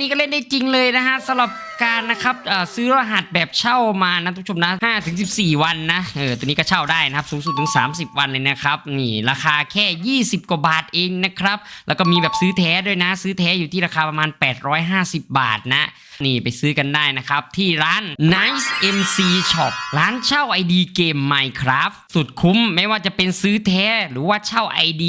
นี้ก็เล่นได้จริงเลยนะฮะสำหรับ การนะครับซื้อรหัสแบบเช่ามานะทุกผู้ชมนะ5ถึง14 วันนะเออตัวนี้ก็เช่าได้นะครับสูงสุดถึง 30 วันเลยนะครับนี่ราคาแค่ 20 กว่าบาทเองนะครับแล้วก็มีแบบซื้อแท้ด้วยนะ ซื้อแท้อยู่ที่ราคาประมาณ 850 บาทนะนี่ไปซื้อกันได้นะครับ ที่ร้าน Nice MC Shop ร้านเช่า ID เกม Minecraft สุดคุ้มไม่ว่าจะเป็นซื้อแท้หรือว่าเช่า ID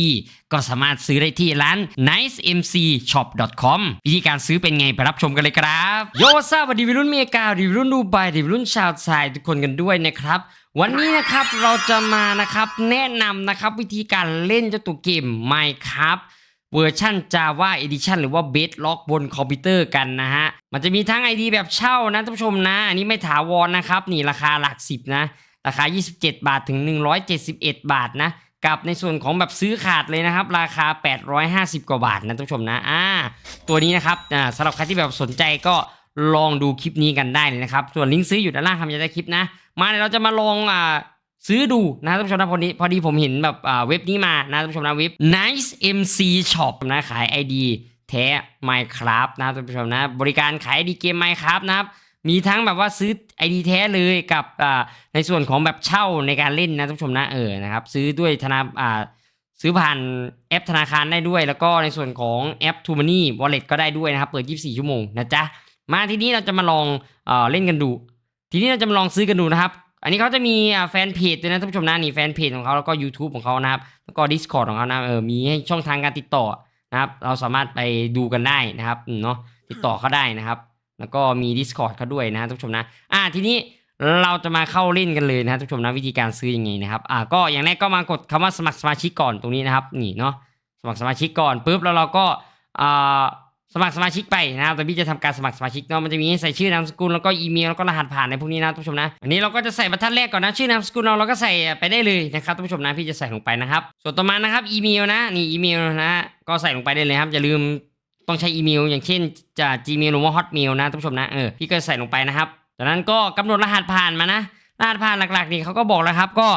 ก็สามารถซื้อได้ที่ร้าน nicemcshop.com วิธีการซื้อเป็นไงไปรับชมกันเลยครับ โยซาบดีวิรุ่นเมกาดีวิรุ่นดูไบดีวิรุ่นชาวไทยทุกคนกันด้วยนะครับ วันนี้นะครับเราจะมานะครับแนะนำนะครับวิธีการเล่นเจ้าตัวเกม Minecraft เวอร์ชัน Java Edition หรือว่า Bedrock บนคอมพิวเตอร์กันนะฮะ มันจะมีทั้ง ID แบบเช่านะท่านผู้ชมนะ อันนี้ไม่ถาวรนะครับ นี่ราคาหลักสิบนะ ราคา 27 บาทถึง 171 บาทนะ กับในส่วนของแบบซื้อขาดเลยนะครับ ราคา 850 กว่าบาทนะท่านผู้ชมนะอ่าตัวนี้นะครับอ่าสำหรับใครที่แบบสนใจก็ ลองดูคลิปนี้กันได้เลยนะครับ ส่วนลิงก์ซื้ออยู่ด้านล่างคำยันใต้คลิปนะ มาเดี๋ยวเราจะมาลองอ่าซื้อดูนะท่านผู้ชมนะพอดีพอดีผมเห็นแบบอ่าเว็บนี้มานะท่านผู้ชมนะเว็บ Nice MC Shop นะขาย ID แท้ Minecraft นะท่านผู้ชมนะ บริการขาย ID เกม Minecraft นะครับมีทั้งแบบว่าซื้อ ID แท้เลยกับอ่าในส่วนของแบบเช่าในการเล่นนะท่านผู้ชมนะเออนะครับซื้อด้วยธนาอ่าซื้อผ่านแอปธนาคารได้ด้วย แล้วก็ในส่วนของแอป t o Money Wallet ก็ได้ด้วยนะครับ เปิด 24 ชั่วโมงนะจ๊ะ มาทีนี้เราจะมาลองเอ่อเล่นกันดู ทีนี้เราจะมาลองซื้อกันดูนะครับ อันนี้เขาจะมีแฟนเพจด้วยนะท่านผู้ชมนะนี่แฟนเพจของเขาแล้วก็ YouTube ของเขานะครับ แล้วก็ Discord ของเขานะเออมีให้ช่องทางการติดต่อนะครับ เราสามารถไปดูกันได้นะครับเนาะติดต่อเขาได้นะครับ แล้วก็มี Discord เขาด้วยนะท่านผู้ชมนะ อ่าทีนี้เราจะมาเข้าเล่นกันเลยนะท่านผู้ชมนะวิธีการซื้อยังไงนะครับ อ่าก็อย่างแรกก็มากดคำว่าสมัครสมาชิกก่อนตรงนี้นะครับนี่เนาะสมัครสมาชิกก่อนปุ๊บแล้วเราก็อ่า สมัครสมาชิกไปนะครับแต่พี่จะทำการสมัครสมาชิกเนาะมันจะมีใส่ชื่อนามสกุลแล้วก็อีเมลแล้วก็รหัสผ่านในพวกนี้นะท่านผู้ชมนะอันนี้เราก็จะใส่บรรทัดแรกก่อนนะชื่อนามสกุลเราเราก็ใส่ไปได้เลยนะครับท่านผู้ชมนะพี่จะใส่ลงไปนะครับ ส่วนต่อมานะครับอีเมลนะนี่อีเมลนะก็ใส่ลงไปได้เลยครับอย่าลืมต้องใช้อีเมล อย่างเช่นจะ Gmail หรือว่า Hotmail นะท่านผู้ชมนะเออพี่ก็ใส่ลงไปนะครับจากนั้นก็กำหนดรหัสผ่านมานะรหัสผ่านหลักๆนี่เขาก็บอกแล้วครับ ก็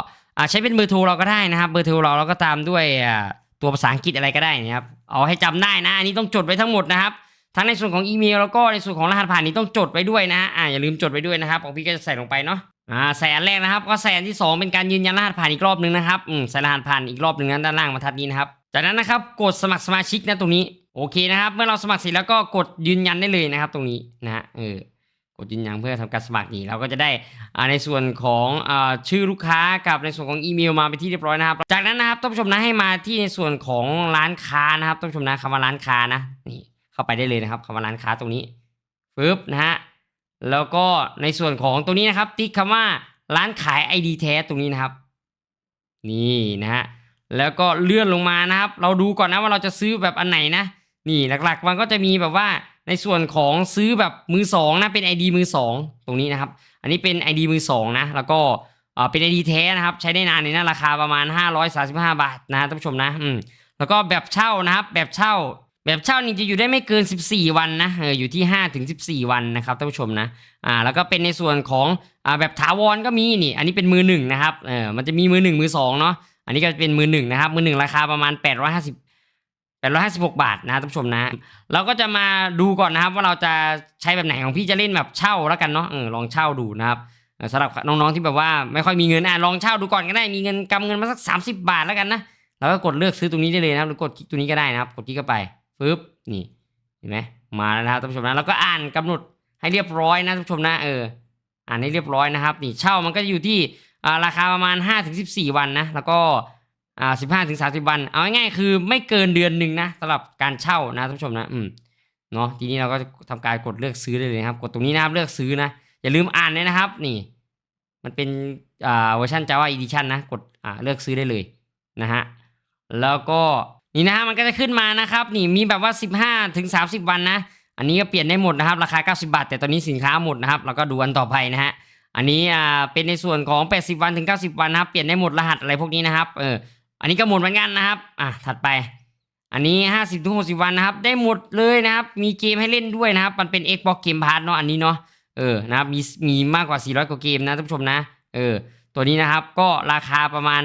ใช้เป็นเบอร์โทรเราก็ได้นะครับเบอร์โทรเราเราก็ตามด้วยอ่า ตัวภาษาอังกฤษอะไรก็ได้นะครับ เอาให้จำได้นะ อันนี้ต้องจดไว้ทั้งหมดนะครับ ทั้งในส่วนของอีเมลแล้วก็ในส่วนของรหัสผ่านนี้ต้องจดไว้ด้วยนะอ่าอย่าลืมจดไว้ด้วยนะครับ ของพี่ก็จะใส่ลงไปเนาะอ่าใส่อันแรกนะครับ ก็ใส่อันที่สองเป็นการยืนยันรหัสผ่านอีกรอบหนึ่งนะครับอืมใส่รหัสผ่านอีกรอบหนึ่งนั้นด้านล่างบรรทัดนี้นะครับ จากนั้นนะครับกดสมัครสมาชิกนะตรงนี้ โอเคนะครับ เมื่อเราสมัครเสร็จแล้วก็กดยืนยันได้เลยนะครับ ตรงนี้นะฮะเออ ดยืนยันเพื่อทำการสมัครนี่เราก็จะได้ในส่วนของอชื่อลูกค้ากับในส่วนของอีเมลมาไปที่เรียบร้อยนะครับ จากนั้นนะครับท่านผู้ชมนะให้มาที่ในส่วนของร้านค้านะครับท่านผู้ชมนะคำว่าร้านค้านะนี่เข้าไปได้เลยนะครับคำว่าร้านค้าตรงนี้ปึ๊บนะฮะแล้วก็ในส่วนของตรงนี้นะครับ ติ๊กคำว่าร้านขาย ID แท้ตรงนี้นะครับ นี่นะฮะแล้วก็เลื่อนลงมานะครับ เราดูก่อนนะว่าเราจะซื้อแบบอันไหนนะ นี่หลักๆ มันก็จะมีแบบว่าในส่วนของซื้อแบบมือสองนะเป็น ID มือสองตรงนี้นะครับ อันนี้เป็น ID มือสองนะแล้วก็เป็น ID แท้นะครับ ใช้ได้นานในนะราคาประมาณ 535 บาทนะท่านผู้ชมนะอืมแล้วก็แบบเช่านะครับแบบเช่าแบบเช่านี่จะอยู่ได้ไม่เกิน 14 วันนะเอออยู่ที่5ถึง14 วันนะครับท่านผู้ชมนะอ่าแล้วก็เป็นในส่วนของอ่าแบบถาวรก็มีนี่ อันนี้เป็นมือหนึ่งนะครับเออมันจะมีมือหนึ่งมือสองเนาะอันนี้ก็เป็นมือหนึ่งนะครับมือหนึ่งราคาประมาณ 850 856 บาทนะท่านผู้ชมนะ เราก็จะมาดูก่อนนะครับว่าเราจะใช้แบบไหนของพี่จะเล่นแบบเช่าแล้วกันเนาะออลองเช่าดูนะครับสำหรับน้องๆที่แบบว่าไม่ค่อยมีเงินอะลองเช่าดูก่อนก็ได้มีเงินกำเงินมาสัก 30 บาทแล้วกันนะแล้วก็กดเลือกซื้อตรงนี้ได้เลยนะครับหรือกดคลิกตรงนี้ก็ได้นะครับ กดคลิกเข้าไปปึ๊บนี่เห็นไหมมาแล้วนะครับท่านผู้ชมนะแล้วก็อ่านกำหนดให้เรียบร้อยนะท่านผู้ชมนะเอออ่านให้เรียบร้อยนะครับนี่เช่ามันก็จะอยู่ที่ราคาประมาณ5ถึง14 วันนะแล้วก็ อ่า15ถึง30วัน เอาง่ายๆคือไม่เกินเดือนหนึ่งนะสำหรับการเช่านะท่านผู้ชมนะอืมเนาะทีนี้เราก็จะทำการกดเลือกซื้อได้เลยครับ กดตรงนี้นะครับเลือกซื้อนะ อย่าลืมอ่านเลยนะครับ นี่ มันเป็นอ่าเวอร์ชัน Java Edition นะ กดอ่าเลือกซื้อได้เลยนะฮะแล้วก็นี่นะฮะมันก็จะขึ้นมานะครับ นี่มีแบบว่า 15ถึง30 วันนะ อันนี้ก็เปลี่ยนได้หมดนะครับ ราคา 90 บาท แต่ตอนนี้สินค้าหมดนะครับเราก็ดูอันต่อไปนะฮะอันนี้อ่าเป็นในส่วนของ 80 วันถึง 90 วันนะครับเปลี่ยนได้หมดรหัสอะไรพวกนี้นะครับเออ อันนี้ก็หมดเหมือนกันนะครับ อะถัดไป อันนี้50ถึง60วันนะครับ ได้หมดเลยนะครับ มีเกมให้เล่นด้วยนะครับ มันเป็น Xbox Game Pass เนาะอันนี้เนาะเออนะครับมีมีมากกว่า 400 กว่าเกมนะท่านผู้ชมนะเออตัวนี้นะครับก็ราคาประมาณ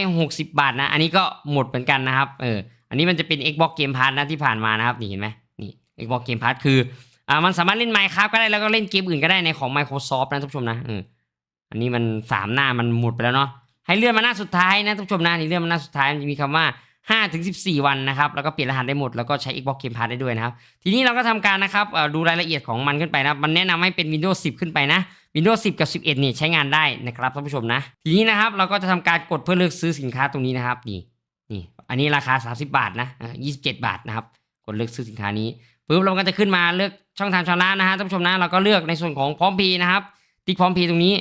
160 บาทนะ อันนี้ก็หมดเหมือนกันนะครับเอออันนี้มันจะเป็น Xbox Game Pass นะที่ผ่านมานะครับนี่เห็นไหมนี่ Xbox Game Pass คืออ่ามันสามารถเล่น Minecraft ก็ได้แล้วก็เล่นเกมอื่นก็ได้ในของ Microsoft นะท่านผู้ชมนะเอออันนี้มันสามหน้ามันหมดไปแล้วเนาะ ให้เลื่อนมาหน้าสุดท้ายนะท่านผู้ชมนะนี่เลื่อนมาหน้าสุดท้ายมันจะมีคำว่า5ถึง14 วันนะครับแล้วก็เปลี่ยนรหัสได้หมดแล้วก็ใช้ Xbox Game Pass ได้ด้วยนะครับ ทีนี้เราก็ทำการนะครับดูรายละเอียดของมันขึ้นไปนะมันแนะนำให้เป็น Windows 10 ขึ้นไปนะ Windows 10 กับ 11เนี่ยใช้งานได้นะครับท่านผู้ชมนะ ทีนี้นะครับเราก็จะทำการกดเพื่อเลือกซื้อสินค้าตรงนี้นะครับนี่นี่อันนี้ราคา 30 บาทนะ27 บาทนะครับกดเลือกซื้อสินค้านี้ปุ๊บเราก็จะขึ้นมาเลือกช่องทางชำระนะฮะท่านผู้ชมนะเราก็เลือกในส่วนของพร้อมพย์นะครับติ๊กพร้อมพย์ตรงนี้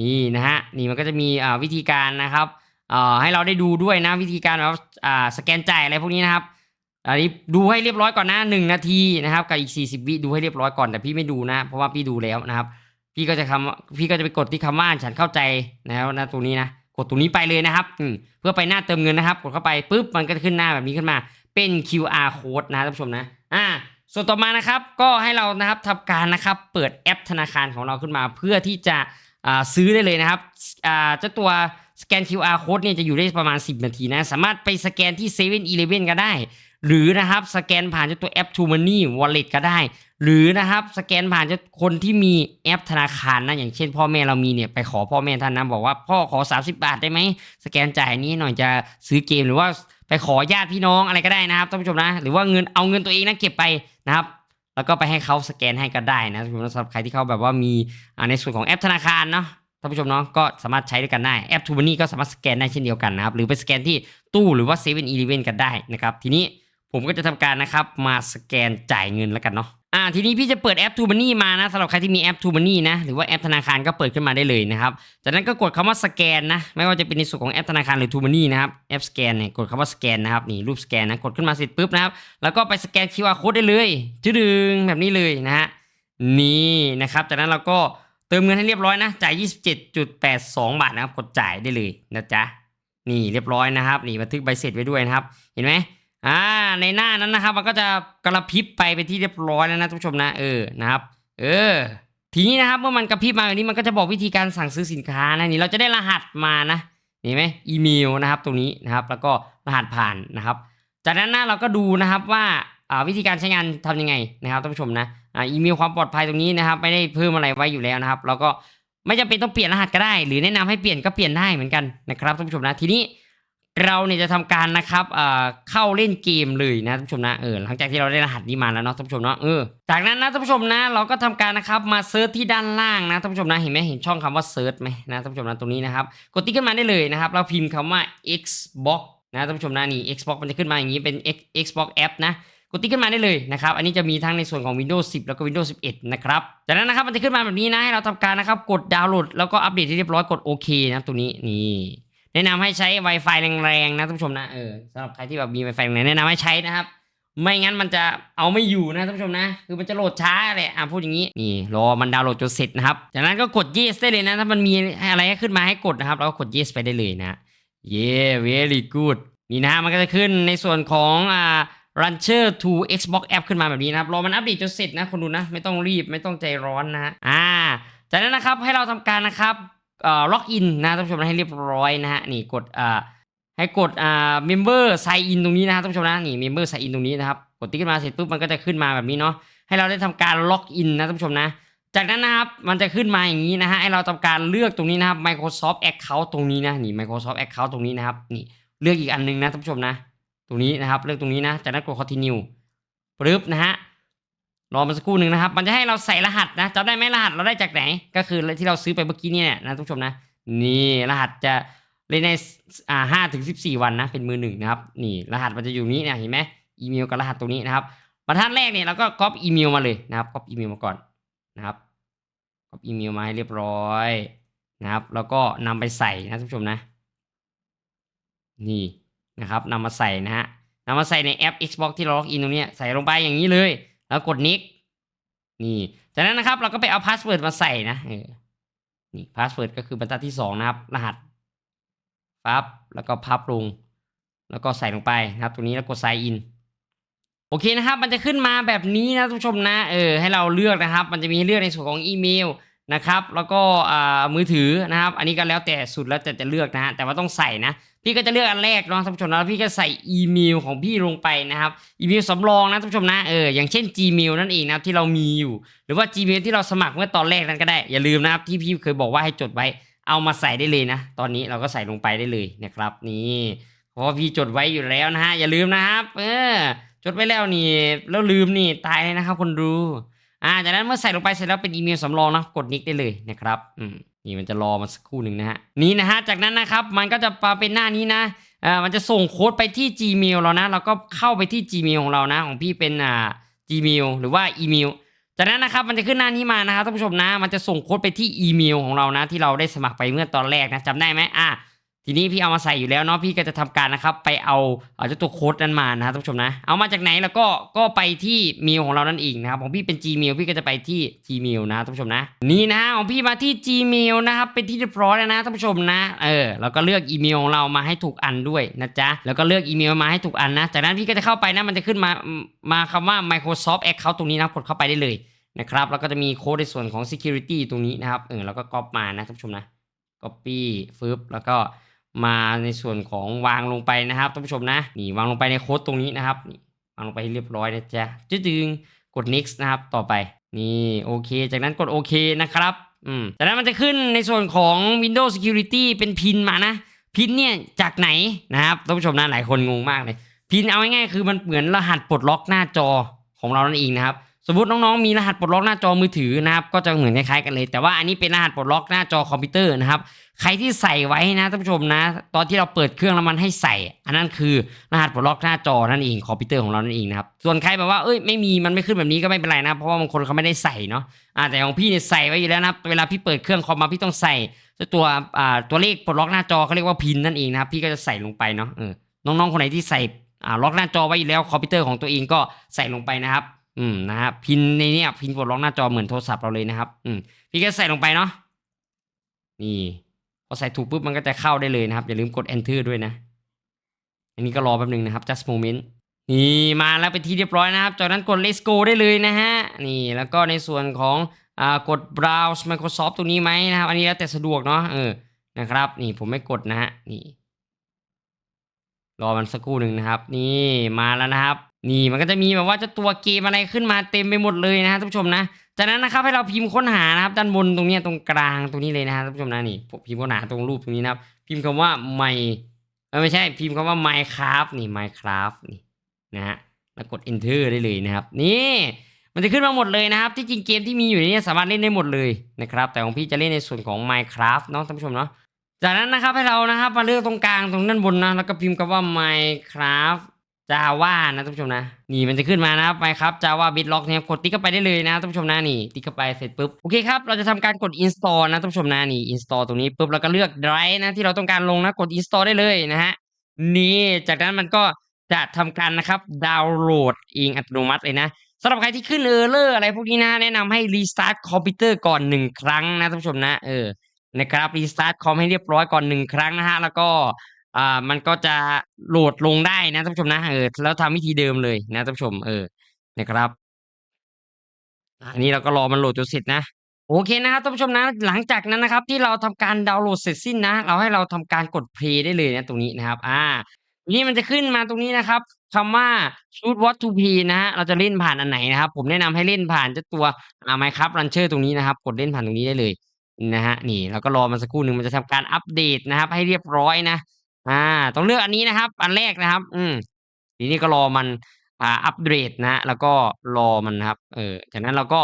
นี่นะฮะนี่มันก็จะมีวิธีการนะครับให้เราได้ดูด้วยนะวิธีการแบบอ่าสแกนจ่ายอะไรพวกนี้นะครับอันนี้ดูให้เรียบร้อยก่อนนะหนึ่งนาทีนะครับกับอีก 40 วิดูให้เรียบร้อยก่อนแต่พี่ไม่ดูนะเพราะว่าพี่ดูแล้วนะครับ พี่ก็จะคำพี่ก็จะไปกดที่คำว่าฉันเข้าใจนะครับนะตรงนี้นะกดตรงนี้ไปเลยนะครับเพื่อไปหน้าเติมเงินนะครับ กดเข้าไปปุ๊บมันก็จะขึ้นหน้าแบบนี้ขึ้นมา เป็น QR code นะท่านผู้ชมนะอ่าส่วนต่อมานะครับก็ให้เรานะครับทำการนะครับเปิดแอปธนาคารของเราขึ้นมา เพื่อที่จะ ซื้อได้เลยนะครับอ่าเจ้าตัวสแกน QR code เนี่ยจะอยู่ได้ประมาณ 10 นาทีนะ สามารถไปสแกนที่7 e เ e ่ e อก็ได้ หรือนะครับสแกนผ่านเจ้าตัวแอป True Money Wallet ก็ได้ หรือนะครับสแกนผ่านเจ้าคนที่มีแอปธนาคารนะอย่างเช่น พ่อแม่เรามีเนี่ยไปขอพ่อแม่ท่านนะบอกว่าพ่อขอ 30 บาทได้ไหมสแกนจ่ายนนี้หน่อยจะซื้อเกมหรือว่าไปขอญาติพี่น้องอะไรก็ได้นะครับท่านผู้ชมนะ หรือว่าเงินเอาเงินตัวเองนะเก็บไปนะครับ แล้วก็ไปให้เขาสแกนให้ก็ได้นะสำหรับใครที่เขาแบบว่ามีในส่วนของแอปธนาคารเนาะท่านผู้ชมเนาะก็สามารถใช้ด้วยกันได้แอปทูบันนี่ก็สามารถสแกนได้เช่นเดียวกันนะครับหรือไปสแกนที่ตู้หรือว่าเซเว่นอีเลเว่นกันได้นะครับทีนี้ผมก็จะทำการนะครับมาสแกนจ่ายเงินแล้วกันเนาะ อ่าทีนี้พี่จะเปิดแอป True Money มานะสำหรับใครที่มีแอป True Money นะหรือว่าแอปธนาคารก็เปิดขึ้นมาได้เลยนะครับจากนั้นก็กดคำว่าสแกนนะไม่ว่าจะเป็นในส่วนของแอปธนาคารหรือ True Money นะครับแอปสแกนเนี่ยกดคำว่าสแกนนะครับนี่รูปสแกนนะกดขึ้นมาเสร็จปุ๊บนะครับแล้วก็ไปสแกน QR code ได้เลยจืดึงแบบนี้เลยนะฮะนี่นะครับจากนั้นเราก็เติมเงินให้เรียบร้อยนะจ่าย 27.82 บาทนะครับกดจ่ายได้เลยนะจ๊ะนี่เรียบร้อยนะครับนี่บันทึกใบเสร็จไว้ด้วยนะครับเห็นไหม อ่าในหน้านั้นนะครับ มันก็จะกระพริบไปเป็นที่เรียบร้อยแล้วนะท่านผู้ชมนะเออนะครับ เออ ทีนี้นะครับเมื่อมันกระพริบมาแบบนี้มันก็จะบอกวิธีการสั่งซื้อสินค้านะนี่เราจะได้รหัสมานะเห็นไหมอีเมลนะครับตรงนี้นะครับแล้วก็รหัสผ่านนะครับ จากนั้นนะเราก็ดูนะครับว่าวิธีการใช้งานทำยังไงนะครับท่านผู้ชมนะอีเมลความปลอดภัยตรงนี้นะครับ ไม่ได้เพิ่มอะไรไว้อยู่แล้วนะครับ เราก็ไม่จำเป็นต้องเปลี่ยนรหัสก็ได้ หรือแนะนำให้เปลี่ยนก็เปลี่ยนได้เหมือนกันนะครับท่านผู้ชมนะทีนี้ เราเนี่ยจะทำการนะครับเอ่อเข้าเล่นเกมเลยนะท่านผู้ชมนะเออหลังจากที่เราได้รหัสนี้มาแล้วเนาะท่านผู้ชมเนาะเออจากนั้นนะท่านผู้ชมนะ เราก็ทำการนะครับมาเซิร์ชที่ด้านล่างนะท่านผู้ชมนะเห็นไหมเห็นช่องคำว่าเซิร์ชไหมนะท่านผู้ชมนะตรงนี้นะครับกดติ๊กขึ้นมาได้เลยนะครับเราพิมพ์คำว่า Xbox นะท่านผู้ชมนะนี่ Xbox มันจะขึ้นมาอย่างนี้เป็น Xbox App นะกดติ๊กขึ้นมาได้เลยนะครับ อันนี้จะมีทั้งในส่วนของ Windows 10 แล้วก็ Windows 11 นะครับ จากนั้นนะครับมันจะขึ้นมาแบบนี้นะ ให้เราทำการนะครับ กดดาวน์โหลด แล้วก็อัปเดตที่เรียบร้อย กดโอเคนะตรงนี้ นี่ แนะนำให้ใช้ Wi-Fi แรงๆนะท่านผู้ชมนะเออสำหรับใครที่แบบมี Wi-Fi แรงแนะนำให้ใช้นะครับ ไม่งั้นมันจะเอาไม่อยู่นะท่านผู้ชมนะ คือมันจะโหลดช้าเลยอะพูดอย่างนี้นี่รอมันดาวน์โหลดจนเสร็จนะครับจากนั้นก็กด yes ได้เลยนะ ถ้ามันมีอะไรขึ้นมาให้กดนะครับเราก็กด yes ไปได้เลยนะ yeah very good นี่นะมันก็จะขึ้นในส่วนของอ่า Launcher to Xbox App ขึ้นมาแบบนี้นะครับรอมันอัปเดตจนเสร็จนะคนดูนะ ไม่ต้องรีบไม่ต้องใจร้อนนะฮะอ่าจากนั้นนะครับให้เราทำการนะครับ เอ่อล็อกอินนะท่านผู้ชมนะให้เรียบร้อยนะฮะนี่กดอ่าให้กดอ่า member sign in ตรงนี้นะท่านผู้ชมนะนี่ member sign in ตรงนี้นะครับกดติ๊กขึ้นมาเสร็จปุ๊บมันก็จะขึ้นมาแบบนี้เนาะให้เราได้ทำการล็อกอินนะท่านผู้ชมนะจากนั้นนะครับมันจะขึ้นมาอย่างนี้นะฮะให้เราทำการเลือกตรงนี้นะครับ Microsoft Account ตรงนี้นะนี่ Microsoft Account ตรงนี้นะครับนี่เลือกอีกอันหนึงนะท่านผู้ชมนะ ตรงนี้นะครับเลือกตรงนี้นะจากนั้นกด continue ปึ๊บนะฮะ รอมาสักครู่หนึ่งนะครับ มันจะให้เราใส่รหัสนะจำได้ไหมรหัสเราได้จากไหน ก็คือที่เราซื้อไปเมื่อกี้เนี่ยนะทุกผู้ชมนะ นี่รหัสจะเล่นในอ่าห้าถึงสิบสี่วันนะเป็นมือหนึ่งนะครับ นี่รหัสมันจะอยู่นี้นี่ยเห็นไหมอีเมลกับรหัสตรงนี้นะครับบรรทัดแรกเนี่ยเราก็ก๊อปอีเมลมาเลยนะครับก๊อปอีเมลมาก่อนนะครับก๊อปอีเมลมาให้เรียบร้อยนะครับ แล้วก็นำไปใส่นะทุกผู้ชมนะ นี่นะครับนำมาใส่นะฮะนำมาใส่ในแอป Xbox ที่เราล็อกอินตรงนี้ใส่ลงไปอย่างนี้เลย แล้วกดนิกนี่ จากนั้นนะครับเราก็ไปเอาพาสเวิร์ดมาใส่นะนี่พาสเวิร์ดก็คือบรรทัดที่สองนะครับ รหัสปั๊บแล้วก็พับลง แล้วก็ใส่ลงไปนะครับ ตรงนี้แล้วกด sign in โอเคนะครับ มันจะขึ้นมาแบบนี้นะทุกผู้ชมนะ เออให้เราเลือกนะครับ มันจะมีเลือกในส่วนของอีเมล นะครับ แล้วก็มือถือนะครับ อันนี้ก็แล้วแต่สุดแล้วแต่จะเลือกนะฮะแต่ว่าต้องใส่นะพี่ก็จะเลือกอันแรกเนาะท่านผู้ชมนะแล้วพี่ก็ใส่อีเมลของพี่ลงไปนะครับอีเมลสำรองนะท่านผู้ชมนะเอออย่างเช่น Gmail นั่นเองนะที่เรามีอยู่ หรือว่า Gmail ที่เราสมัครเมื่อตอนแรกนั้นก็ได้ อย่าลืมนะครับที่พี่เคยบอกว่าให้จดไว้ เอามาใส่ได้เลยนะ ตอนนี้เราก็ใส่ลงไปได้เลยนะครับ นี่เพราะพี่จดไว้อยู่แล้วนะฮะอย่าลืมนะครับ เออจดไว้แล้วนี่แล้วลืมนี่ตายเลยนะครับคนดู อ่าจากนั้นเมื่อใส่ลงไปเสร็จแล้วเป็นอีเมลสำรองนะกดนิกได้เลยนะครับอืมนี่มันจะรอมาสักครู่หนึ่งนะฮะนี่นะฮะจากนั้นนะครับมันก็จะมาเป็นหน้านี้นะเอ่ามันจะส่งโค้ดไปที่ Gmail เรานะเราก็เข้าไปที่ Gmail ของเรานะ ของพี่เป็นอ่า Gmail หรือว่าอีเมลจากนั้นนะครับมันจะขึ้นหน้านี้มานะครับท่านผู้ชมนะ มันจะส่งโค้ดไปที่อีเมลของเรานะ ที่เราได้สมัครไปเมื่อตอนแรกนะจำได้ไหมอะ ทีนี้พี่เอามาใส่อยู่แล้วเนาะพี่ก็จะทำการนะครับไปเอาเอาเจ้าตัวโค้ดนั้นมานะครับท่านผู้ชมนะ เอามาจากไหนแล้วก็ก็ไปที่เมลของเรานั่นเองนะครับของพี่เป็น Gmail พี่ก็จะไปที่ Gmail นะท่านผู้ชมนะ นี่นะของพี่มาที่ Gmail นะครับเป็นที่เรียบร้อยแล้วนะท่านผู้ชมนะเออแล้วก็เลือกอีเมลของเรามาให้ถูกอันด้วยนะจ๊ะแล้วก็เลือกอีเมลมาให้ถูกอันนะจากนั้นพี่ก็จะเข้าไปนะมันจะขึ้นมามาคำว่า Microsoft Account ตรงนี้นะกดเข้าไปได้เลยนะครับแล้วก็จะมีโค้ดในส่วนของ security ตรงนี้นะครับเออแล้วก็ก๊อปมานะท่านผู้ชมนะ copy ฟึบแล้วก็ มาในส่วนของวางลงไปนะครับท่านผู้ชมนะนี่วางลงไปในโค้ดตรงนี้นะครับนี่วางลงไปเรียบร้อยนะจ๊ะจึดึงกด next นะครับต่อไปนี่โอเค จากนั้นกดโอเคนะครับอืมจากนั้นมันจะขึ้นในส่วนของ Windows Security เป็นพินมานะ พินเนี่ยจากไหนนะครับท่านผู้ชมนะหลายคนงงมากเลยพินเอาง่ายๆคือมันเหมือนรหัสปลดล็อกหน้าจอของเรานั่นเองนะครับ สมมติน้องๆมีรหัสปลดล็อกหน้าจอมือถือนะครับก็จะเหมือนคล้ายๆกันเลย แต่ว่าอันนี้เป็นรหัสปลดล็อกหน้าจอคอมพิวเตอร์นะครับใครที่ใส่ไว้นะท่านผู้ชมนะ ตอนที่เราเปิดเครื่องแล้วมันให้ใส่ อันนั้นคือรหัสปลดล็อกหน้าจอนั่นเองคอมพิวเตอร์ของเรานั่นเองนะครับส่วนใครแบบว่าเอ้ยไม่มีมันไม่ขึ้นแบบนี้ก็ไม่เป็นไรนะเพราะว่าบางคนเขาไม่ได้ใส่เนาะอ่าแต่ของพี่เนี่ยใส่ไว้อยู่แล้วนะเวลาพี่เปิดเครื่องคอมมาพี่ต้องใส่ตัวอ่าตัวเลขปลดล็อกหน้าจอเขาเรียกว่าพินนั่นเองนะครับพี่ก็จะใส่ลงไปเนาะเออน้องๆคนไหนที่ใส่อ่าล็อกหน้าจอไว้อยู่แล้วคอมพิวเตอร์ของตัวเองก็ใส่ลงไปนะครับ อืมนะครับพินในเนี้ยพินปลดล็อกหน้าจอเหมือนโทรศัพท์เราเลยนะครับ อืมพี่ก็ใส่ลงไปเนาะนี่พอใส่ถูกปุ๊บมันก็จะเข้าได้เลยนะครับ อย่าลืมกด enter ด้วยนะ อันนี้ก็รอแป๊บนึงนะครับ just moment นี่มาแล้วเป็นที่เรียบร้อยนะครับ จากนั้นกด let's go ได้เลยนะฮะนี่แล้วก็ในส่วนของอ่ากด browse Microsoft ตรงนี้ไหมนะครับ อันนี้แล้วแต่สะดวกเนาะเออนะครับ นี่ผมไม่กดนะฮะนี่รอมันสักครู่หนึ่งนะครับ นี่มาแล้วนะครับ นี่มันก็จะมีแบบว่าเจะตัวเกมอะไรขึ้นมาเต็มไปหมดเลยนะฮะท่านผู้ชมนะ จากนั้นนะครับให้เราพิมพ์ค้นหานะครับด้านบนตรงนี้ตรงกลางตรงนี้เลยนะฮะท่านผู้ชมนะนี่พิมพ์ค้นหาตรงรูปตรงนี้นะครับ พิมพ์คำว่า my เออไม่ใช่พิมพ์คำว่า minecraft นี่ minecraft นี่นะฮะแล้วกด enter ได้เลยนะครับ นี่มันจะขึ้นมาหมดเลยนะครับ ที่จริงเกมที่มีอยู่ในนี้สามารถเล่นได้หมดเลยนะครับ แต่ของพี่จะเล่นในส่วนของ minecraft เนาะท่านผู้ชมเนาะจากนั้นนะครับให้เรานะครับมาเลือกตรงกลางตรงด้านบนนะแล้วก็พิมพ์คำว่า minecraft java นะท่านผู้ชมนะนี่มันจะขึ้นมานะครับ minecraft java bitlock เนี่ยกดติ๊กเข้าไปได้เลยนะท่านผู้ชมนะนี่ติ๊กเข้าไปเสร็จปุ๊บโอเคครับเราจะทำการกด install นะท่านผู้ชมนะนี่ install ตรงนี้ปุ๊บแล้วก็เลือก drive นะที่เราต้องการลงนะกด install ได้เลยนะฮะนี่จากนั้นมันก็จะทำการนะครับดาวน์โหลดเองอัตโนมัติเลยนะสำหรับใครที่ขึ้นเออร์เลอร์อะไรพวกนี้นะแนะนำให้รีสตาร์ทคอมพิวเตอร์ก่อนหนึ่งครั้งนะท่านผู้ชมนะเออนะครับรีสตาร์ทคอมให้เรียบร้อยก่อนหนึ่งครั้งนะฮะแล้วก็ อ่ามันก็จะโหลดลงได้นะท่านผู้ชมนะเออแล้วทำวิธีเดิมเลยนะท่านผู้ชมเออนะครับอันนี้เราก็รอมันโหลดจนเสร็จนะโอเคนะครับท่านผู้ชมนะหลังจากนั้นนะครับ ที่เราทำการดาวน์โหลดเสร็จสิ้นนะ เราให้เราทำการกด play ได้เลยนะตรงนี้นะครับ อ่าทีนี้มันจะขึ้นมาตรงนี้นะครับคำว่า shoot what to play นะฮะเราจะเล่นผ่านอันไหนนะครับ ผมแนะนำให้เล่นผ่านเจ้าตัวอ่า Minecraft Launcher ตรงนี้นะครับ กดเล่นผ่านตรงนี้ได้เลยนะฮะนี่เราก็รอมันสักครู่หนึ่งมันจะทำการอัปเดตนะครับ ให้เรียบร้อยนะ อ่า ต้องเลือกอันนี้นะครับ อันแรกนะครับ อืมทีนี้ก็รอมันอ่าอัปเดตนะแล้วก็รอมันนะครับ เออจากนั้นเราก็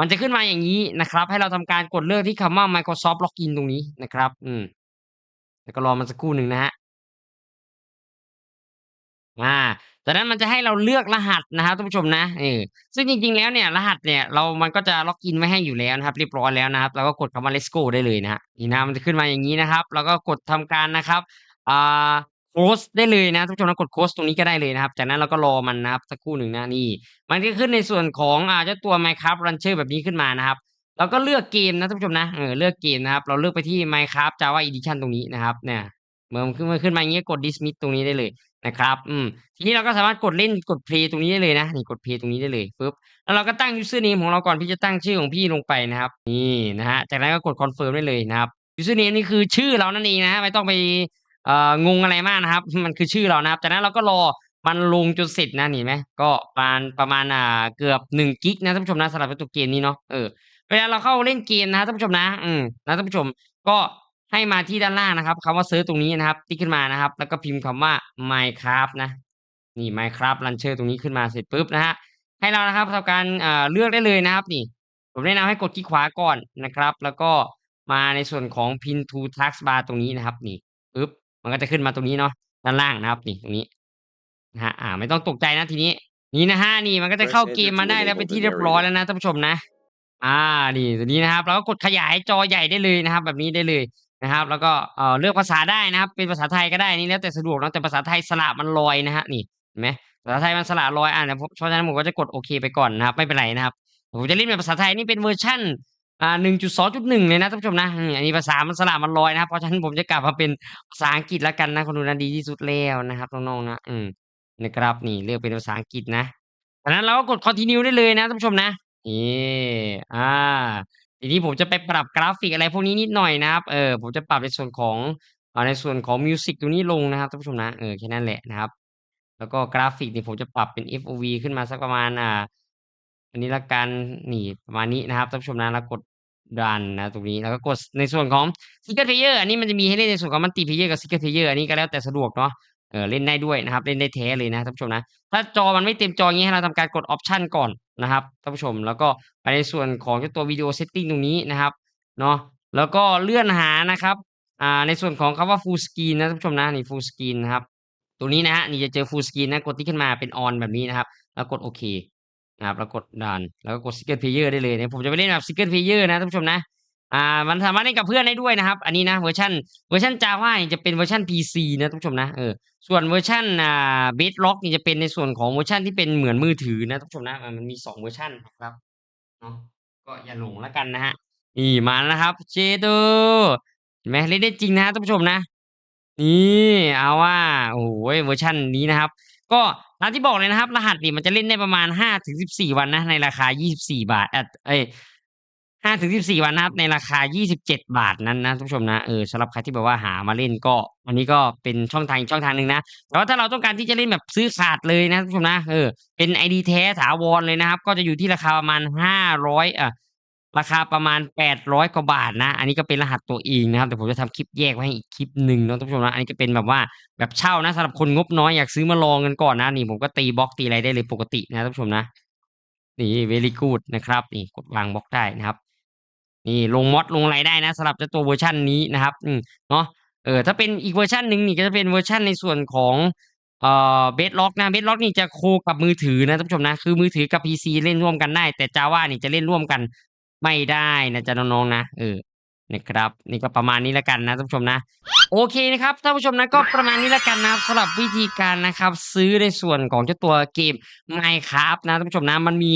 มันจะขึ้นมาอย่างนี้นะครับ ให้เราทำการกดเลือกที่คำว่า Microsoft Login ตรงนี้นะครับ อืมแล้วก็รอมันสักครู่หนึ่งนะฮะอ่าจากนั้นมันจะให้เราเลือกรหัสนะครับท่านผู้ชมนะเออซึ่งจริงๆแล้วเนี่ยรหัสเนี่ยเรามันก็จะล็อกอินไว้ให้อยู่แล้วนะครับเรียบร้อยแล้วนะครับเราก็กดคำว่า let's go ได้เลยนะฮะนี่นะมันจะขึ้นมาอย่างนี้นะครับ แล้วก็กดทำการนะครับ อ่าโค้ชได้เลยนะท่านผู้ชมนะกดโค้ชตรงนี้ก็ได้เลยนะครับ จากนั้นเราก็รอมันนะครับสักครู่หนึ่งนะนี่ มันก็ขึ้นในส่วนของอ่าเจ้าตัว Minecraft Launcher แบบนี้ขึ้นมานะครับเราก็เลือกเกมนะท่านผู้ชมนะเออเลือกเกมนะครับ เราเลือกไปที่ Minecraft Java Edition ตรงนี้นะครับ เนี่ยเมื่อมันขึ้นมาขึ้นมาอย่างนี้กด dismiss ตรงนี้ได้เลยนะครับ อืม ทีนี้เราก็สามารถกดเล่นกดเพลย์ตรงนี้ได้เลยนะ นี่กดเพลย์ตรงนี้ได้เลยปึ๊บ แล้วเราก็ตั้ง username ของเราก่อนพี่จะตั้งชื่อของพี่ลงไปนะครับ นี่นะฮะ จากนั้นก็กด confirm ได้เลยนะครับ username นี่คือชื่อเรานั่นเองนะฮะ ไม่ต้องไป เอ่องงอะไรมากนะครับ มันคือชื่อเรานะครับจากนั้นเราก็รอมันลงจนเสร็จนะนี่ไหมก็ประมาณประมาณอ่าเกือบหนึ่งกิกนะท่านผู้ชมนะสำหรับตัวเกมนี้เนาะเออเวลาเราเข้าเล่นเกมนะท่านผู้ชมนะ อืมนะท่านผู้ชมก็ให้มาที่ด้านล่างนะครับคำว่าเซิร์ชตรงนี้นะครับ ติ๊กขึ้นมานะครับ แล้วก็พิมพ์คำว่า Minecraft นะ นี่ Minecraft Launcher ตรงนี้ขึ้นมาเสร็จปุ๊บนะฮะให้เรานะครับทำการเอ่อเลือกได้เลยนะครับนี่ ผมแนะนำให้กดคลิกขวาก่อนนะครับ แล้วก็มาในส่วนของ Pin to Taskbar ตรงนี้นะครับ นี่ปึ๊บ มันก็จะขึ้นมาตรงนี้เนาะด้านล่างนะครับ นี่ตรงนี้นะฮะอ่า ไม่ต้องตกใจนะทีนี้ นี่นะฮะนี่มันก็จะเข้าเกมมาได้แล้วเป็นที่เรียบร้อยแล้วนะท่านผู้ชมนะ อ่านี่ตัวนี้นะครับเราก็กดขยายจอใหญ่ได้เลยนะครับ แบบนี้ได้เลยนะครับ แล้วก็เอ่อเลือกภาษาได้นะครับ เป็นภาษาไทยก็ได้นี่แล้วแต่สะดวกเนาะแต่ภาษาไทยสระมันลอยนะฮะนี่เห็นไหมภาษาไทยมันสระลอยอ่านะเพราะฉะนั้นผมก็จะกดโอเคไปก่อนนะครับ ไม่เป็นไรนะครับผมจะเล่นเป็นภาษาไทยนี่เป็นเวอร์ชั่น อ่าหนึ่งจุดสองจุดหนึ่งเลยนะท่านผู้ชมนะอันนี้ภาษามันสระมันลอยนะครับเพราะฉะนั้นผมจะกลับมาเป็นภาษาอังกฤษแล้วกันนะคนดูนะดีที่สุดแล้วนะครับน้องๆนะอืมนะครับนี่เลือกเป็นภาษาอังกฤษนะจากนั้นเราก็กด continue ได้เลยนะท่านผู้ชมนะนี่อ่าทีนี้ผมจะไปปรับกราฟิกอะไรพวกนี้นิดหน่อยนะครับเออผมจะปรับในส่วนของอในส่วนของมิวสิกตรงนี้ลงนะครับท่านผู้ชมนะเออแค่นั้นแหละนะครับ แล้วก็กราฟิกนี่ผมจะปรับเป็น FOV ขึ้นมาสักประมาณอ่า อันนี้ละกันนี่ประมาณนี้นะครับท่านผู้ชมนะแล้วกดดันนะตรงนี้แล้วก็กดในส่วนของ Single Player อันนี้มันจะมีให้เล่นในส่วนของ Multi Player กับ Single Player อันนี้ก็แล้วแต่สะดวกเนาะเออเล่นได้ด้วยนะครับ เล่นได้แท้เลยนะท่านผู้ชมนะ ถ้าจอมันไม่เต็มจออย่างงี้ให้เราทำการกด Option ก่อนนะครับท่านผู้ชมแล้วก็ไปในส่วนของตัว Video Setting ตรงนี้นะครับเนาะแล้วก็เลื่อนหานะครับอ่าในส่วนของคำว่า Full Screen นะท่านผู้ชมนะนี่ Full Screen นะครับตรงนี้นะฮะนี่จะเจอ Full Screen นะกดที่ขึ้นมาเป็น On แบบนี้นะครับ แล้วกดโอเค นะครับแล้วกดดันแล้วก็กด Single Player ได้เลยเนะผมจะไปเล่นแบบ Single Player นะท่านผู้ชมนะอ่ามันสามารถเล่นกับเพื่อนได้ด้วยนะครับ อันนี้นะเวอร์ชันเวอร์ชัน Java นี่จะเป็นเวอร์ชัน PC นะท่านผู้ชมนะเออส่วนเวอร์ชันอ่า Bedrock นี่จะเป็นในส่วนของเวอร์ชันที่เป็นเหมือนมือถือนะท่านผู้ชมนะมันมีสองเวอร์ชันนะครับเนาะก็อย่าหลงแล้วกันนะฮะนี่มาแล้วครับเจโดเห็นไหมเล่นได้จริงนะท่านผู้ชมนะนี่เอาว่าโอ้โหเวอร์ชันนี้นะครับ ก็ตามที่บอกเลยนะครับ รหัสนี่มันจะเล่นได้ประมาณห้าถึงสิบสี่วันนะ ในราคายี่สิบสี่บาทเอ่อเอ้ยห้าถึงสิบสี่วันนะครับในราคายี่สิบเจ็ดบาทนั้นนะท่านผู้ชมนะเออสำหรับใครที่แบบว่าหามาเล่นก็ อันนี้ก็เป็นช่องทางช่องทางหนึ่งนะแต่ว่าถ้าเราต้องการที่จะเล่นแบบซื้อขาดเลยนะท่านผู้ชมนะเออเป็นไอดีแท้ถาวรเลยนะครับ ก็จะอยู่ที่ราคาประมาณห้าร้อยอะ ราคาประมาณ 800 กว่าบาทนะ อันนี้ก็เป็นรหัสตัวเองนะครับ แต่ผมจะทำคลิปแยกไว้ให้อีกคลิปหนึ่งนะท่านผู้ชมนะ อันนี้ก็เป็นแบบว่าแบบเช่านะสำหรับคนงบน้อยอยากซื้อมาลองกันก่อนนะ นี่ผมก็ตีบล็อกตีอะไรได้เลยปกตินะท่านผู้ชมนะ นี่ very good นะครับ นี่กดวางบล็อกได้นะครับ นี่ลงมอดลงอะไรได้นะสำหรับเจ้าตัวเวอร์ชันนี้นะครับ อืมเนาะ เออถ้าเป็นอีกเวอร์ชันหนึ่งนี่ก็จะเป็นเวอร์ชันในส่วนของเอ่อเบสล็อกนะเบสล็อกนี่จะโคกับมือถือนะท่านผู้ชมนะ คือมือถือกับ PC เล่นร่วมกันได้ แต่ Java นี่จะเล่นร่วมกัน ไม่ได้นะจ๊ะน้องๆนะเออนะครับนี่ก็ประมาณนี้แล้วกันนะท่านผู้ชมนะ โอเคนะครับท่านผู้ชมนะก็ประมาณนี้แล้วกันนะครับสำหรับวิธีการนะครับ ซื้อในส่วนของเจ้าตัวเกม Minecraft นะท่านผู้ชมนะมันมี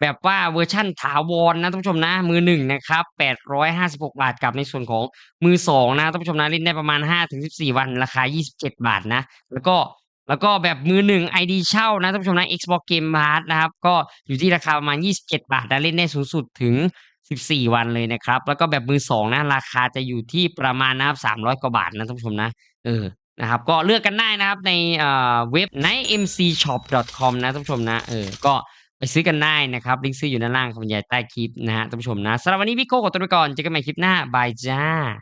แบบว่าเวอร์ชั่นถาวรนะท่านผู้ชมนะ มือหนึ่งนะครับ856 บาทกับในส่วนของมือสองนะท่านผู้ชมนะเล่นได้ประมาณ 5-14 วันราคา 27 บาทนะ แล้วก็แล้วก็แบบมือหนึ่ง ID เช่านะท่านผู้ชมนะ Xbox Game Pass นะครับ ก็อยู่ที่ราคาประมาณ 27 บาทนะเล่นได้สูงสุดถึง 14 วันเลยนะครับ แล้วก็แบบมือสองนะราคาจะอยู่ที่ประมาณนะครับ300 กว่าบาทนะท่านผู้ชมนะเออนะครับก็เลือกกันได้นะครับในเอ่อเว็บ nightmcshop.com นะท่านผู้ชมนะเออก็ไปซื้อกันได้นะครับ ลิงก์ซื้ออยู่ด้านล่างคำบรรยายใต้คลิปนะฮะท่านผู้ชมนะสำหรับวันนี้พี่โก้ขอตัวไปก่อนเจอกันใหม่คลิปหน้าบายจ้า